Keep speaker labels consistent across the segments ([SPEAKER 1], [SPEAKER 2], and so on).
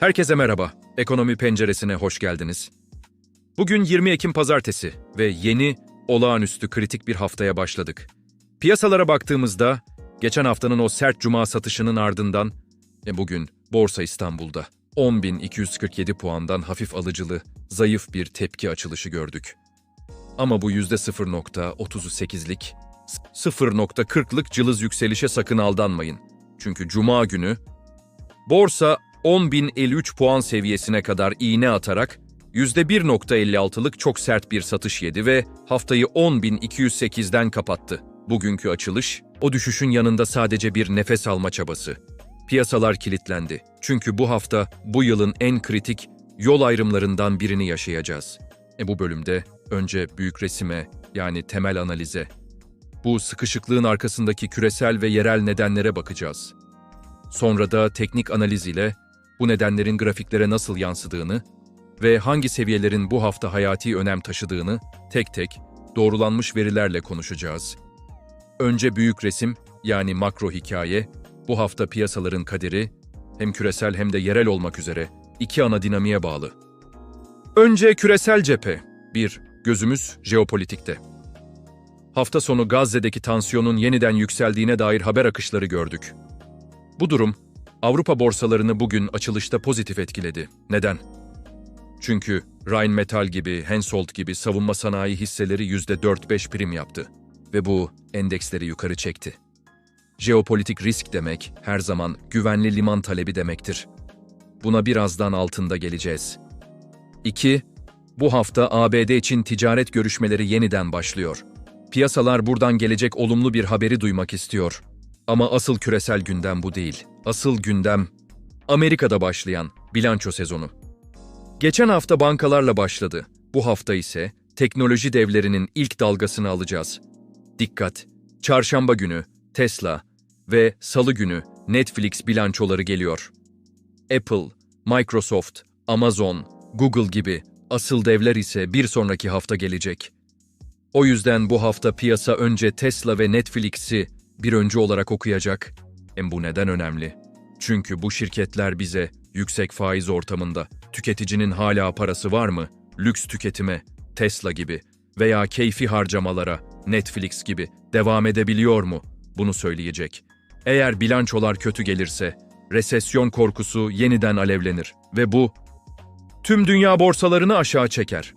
[SPEAKER 1] Herkese merhaba. Ekonomi Penceresi'ne hoş geldiniz. Bugün 20 Ekim Pazartesi ve yeni, olağanüstü kritik bir haftaya başladık. Piyasalara baktığımızda, geçen haftanın o sert cuma satışının ardından, e bugün Borsa İstanbul'da 10.247 puandan hafif alıcılı, zayıf bir tepki açılışı gördük. Ama bu %0.38'lik, 0.40'lık cılız yükselişe sakın aldanmayın. Çünkü cuma günü Borsa 10.053 puan seviyesine kadar iğne atarak %1.56'lık çok sert bir satış yedi ve haftayı 10.208'den kapattı. Bugünkü açılış, o düşüşün yanında sadece bir nefes alma çabası. Piyasalar kilitlendi. Çünkü bu hafta bu yılın en kritik yol ayrımlarından birini yaşayacağız. E bu bölümde önce büyük resime yani temel analize, bu sıkışıklığın arkasındaki küresel ve yerel nedenlere bakacağız. Sonra da teknik analiz ile bu nedenlerin grafiklere nasıl yansıdığını ve hangi seviyelerin bu hafta hayati önem taşıdığını tek tek doğrulanmış verilerle konuşacağız. Önce büyük resim yani makro hikaye, bu hafta piyasaların kaderi hem küresel hem de yerel olmak üzere iki ana dinamiğe bağlı. Önce küresel cephe. 1. Gözümüz jeopolitikte. Hafta sonu Gazze'deki tansiyonun yeniden yükseldiğine dair haber akışları gördük. Bu durum Avrupa borsalarını bugün açılışta pozitif etkiledi. Neden? Çünkü Rheinmetall gibi, Hensoldt gibi savunma sanayi hisseleri %4-5 prim yaptı ve bu endeksleri yukarı çekti. Jeopolitik risk demek her zaman güvenli liman talebi demektir. Buna birazdan altında geleceğiz. 2. Bu hafta ABD için ticaret görüşmeleri yeniden başlıyor. Piyasalar buradan gelecek olumlu bir haberi duymak istiyor. Ama asıl küresel gündem bu değil. Asıl gündem Amerika'da başlayan bilanço sezonu. Geçen hafta bankalarla başladı. Bu hafta ise teknoloji devlerinin ilk dalgasını alacağız. Dikkat! Çarşamba günü Tesla ve Salı günü Netflix bilançoları geliyor. Apple, Microsoft, Amazon, Google gibi asıl devler ise bir sonraki hafta gelecek. O yüzden bu hafta piyasa önce Tesla ve Netflix'i bir önce olarak okuyacak. Bu neden önemli? Çünkü bu şirketler bize yüksek faiz ortamında tüketicinin hala parası var mı? Lüks tüketime, Tesla gibi veya keyfi harcamalara, Netflix gibi devam edebiliyor mu? Bunu söyleyecek. Eğer bilançolar kötü gelirse, resesyon korkusu yeniden alevlenir ve bu tüm dünya borsalarını aşağı çeker.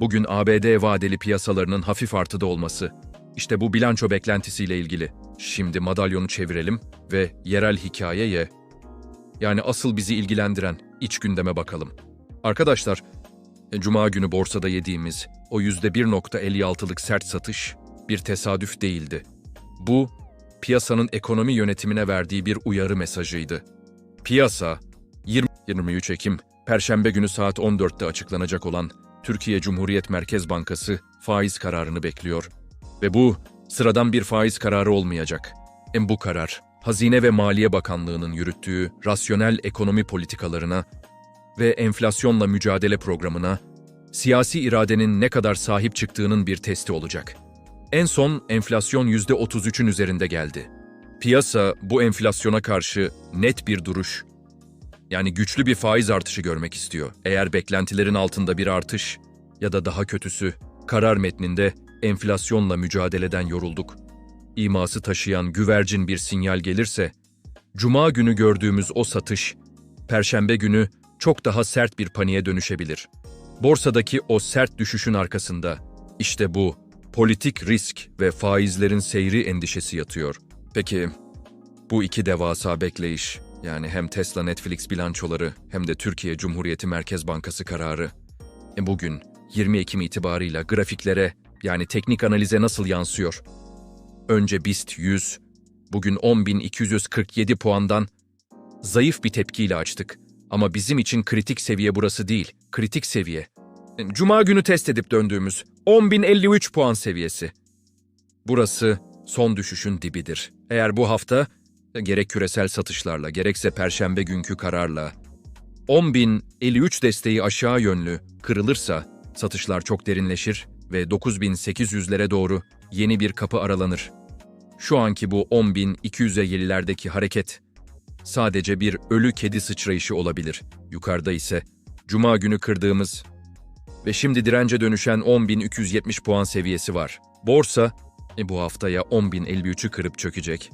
[SPEAKER 1] Bugün ABD vadeli piyasalarının hafif artıda olması, işte bu bilanço beklentisiyle ilgili. Şimdi madalyonu çevirelim ve yerel hikayeye, yani asıl bizi ilgilendiren iç gündeme bakalım. Arkadaşlar, e, Cuma günü borsada yediğimiz o %1.56'lık sert satış bir tesadüf değildi. Bu, piyasanın ekonomi yönetimine verdiği bir uyarı mesajıydı. Piyasa, 20 23 Ekim, Perşembe günü saat 14'te açıklanacak olan Türkiye Cumhuriyet Merkez Bankası faiz kararını bekliyor. Ve bu sıradan bir faiz kararı olmayacak. Hem bu karar, Hazine ve Maliye Bakanlığı'nın yürüttüğü rasyonel ekonomi politikalarına ve enflasyonla mücadele programına, siyasi iradenin ne kadar sahip çıktığının bir testi olacak. En son enflasyon %33'ün üzerinde geldi. Piyasa bu enflasyona karşı net bir duruş, yani güçlü bir faiz artışı görmek istiyor. Eğer beklentilerin altında bir artış ya da daha kötüsü, karar metninde enflasyonla mücadeleden yorulduk. İması taşıyan güvercin bir sinyal gelirse, Cuma günü gördüğümüz o satış, Perşembe günü çok daha sert bir paniğe dönüşebilir. Borsadaki o sert düşüşün arkasında işte bu politik risk ve faizlerin seyri endişesi yatıyor. Peki bu iki devasa bekleyiş, yani hem Tesla Netflix bilançoları hem de Türkiye Cumhuriyeti Merkez Bankası kararı, e bugün 20 Ekim itibarıyla grafiklere yani teknik analize nasıl yansıyor? Önce BIST 100, bugün 10.247 puandan zayıf bir tepkiyle açtık. Ama bizim için kritik seviye burası değil, kritik seviye. Cuma günü test edip döndüğümüz 10.053 puan seviyesi. Burası son düşüşün dibidir. Eğer bu hafta gerek küresel satışlarla gerekse perşembe günkü kararla 10.053 desteği aşağı yönlü kırılırsa satışlar çok derinleşir ve 9.800'lere doğru yeni bir kapı aralanır. Şu anki bu 10.250'lerdeki hareket sadece bir ölü kedi sıçrayışı olabilir. Yukarıda ise cuma günü kırdığımız ve şimdi dirence dönüşen 10.270 puan seviyesi var. Borsa e, bu haftaya 10.053'ü kırıp çökecek.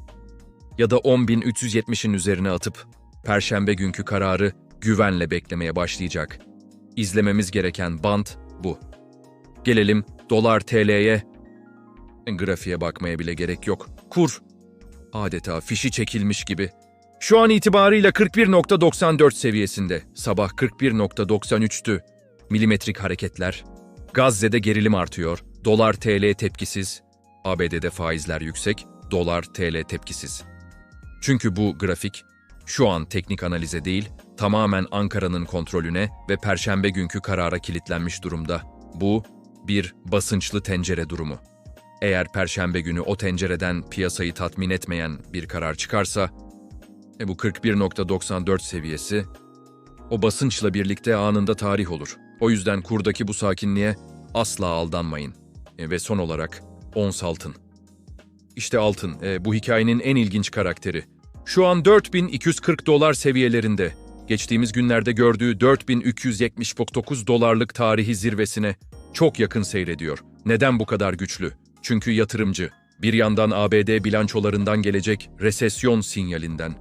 [SPEAKER 1] Ya da 10.370'in üzerine atıp perşembe günkü kararı güvenle beklemeye başlayacak. İzlememiz gereken band bu. Gelelim dolar TL'ye. Grafiğe bakmaya bile gerek yok. Kur adeta fişi çekilmiş gibi. Şu an itibarıyla 41.94 seviyesinde. Sabah 41.93'tü. Milimetrik hareketler. Gazze'de gerilim artıyor. Dolar TL tepkisiz. ABD'de faizler yüksek. Dolar TL tepkisiz. Çünkü bu grafik şu an teknik analize değil, tamamen Ankara'nın kontrolüne ve perşembe günkü karara kilitlenmiş durumda. Bu bir basınçlı tencere durumu. Eğer perşembe günü o tencereden piyasayı tatmin etmeyen bir karar çıkarsa, e bu 41.94 seviyesi o basınçla birlikte anında tarih olur. O yüzden kurdaki bu sakinliğe asla aldanmayın. E ve son olarak ons altın. İşte altın, e, bu hikayenin en ilginç karakteri. Şu an 4240 dolar seviyelerinde. Geçtiğimiz günlerde gördüğü 4379 dolarlık tarihi zirvesine çok yakın seyrediyor. Neden bu kadar güçlü? Çünkü yatırımcı. Bir yandan ABD bilançolarından gelecek resesyon sinyalinden.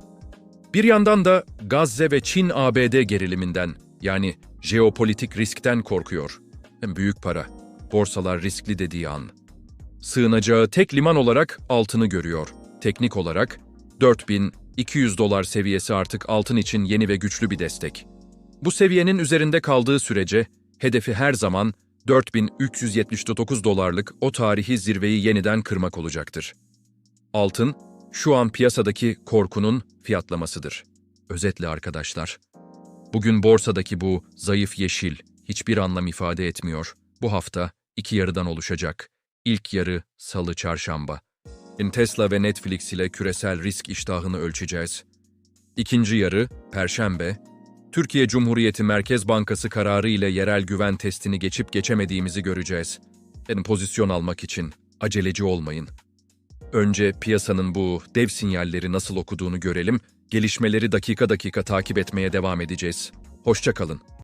[SPEAKER 1] Bir yandan da Gazze ve Çin-ABD geriliminden yani jeopolitik riskten korkuyor. Hem büyük para. Borsalar riskli dediği an. Sığınacağı tek liman olarak altını görüyor. Teknik olarak 4200 dolar seviyesi artık altın için yeni ve güçlü bir destek. Bu seviyenin üzerinde kaldığı sürece hedefi her zaman 4379 dolarlık o tarihi zirveyi yeniden kırmak olacaktır. Altın, şu an piyasadaki korkunun fiyatlamasıdır. Özetle arkadaşlar, bugün borsadaki bu zayıf yeşil hiçbir anlam ifade etmiyor. Bu hafta iki yarıdan oluşacak. İlk yarı salı çarşamba. Tesla ve Netflix ile küresel risk iştahını ölçeceğiz. İkinci yarı perşembe Türkiye Cumhuriyeti Merkez Bankası kararı ile yerel güven testini geçip geçemediğimizi göreceğiz. Yani pozisyon almak için aceleci olmayın. Önce piyasanın bu dev sinyalleri nasıl okuduğunu görelim, gelişmeleri dakika dakika takip etmeye devam edeceğiz. Hoşça kalın.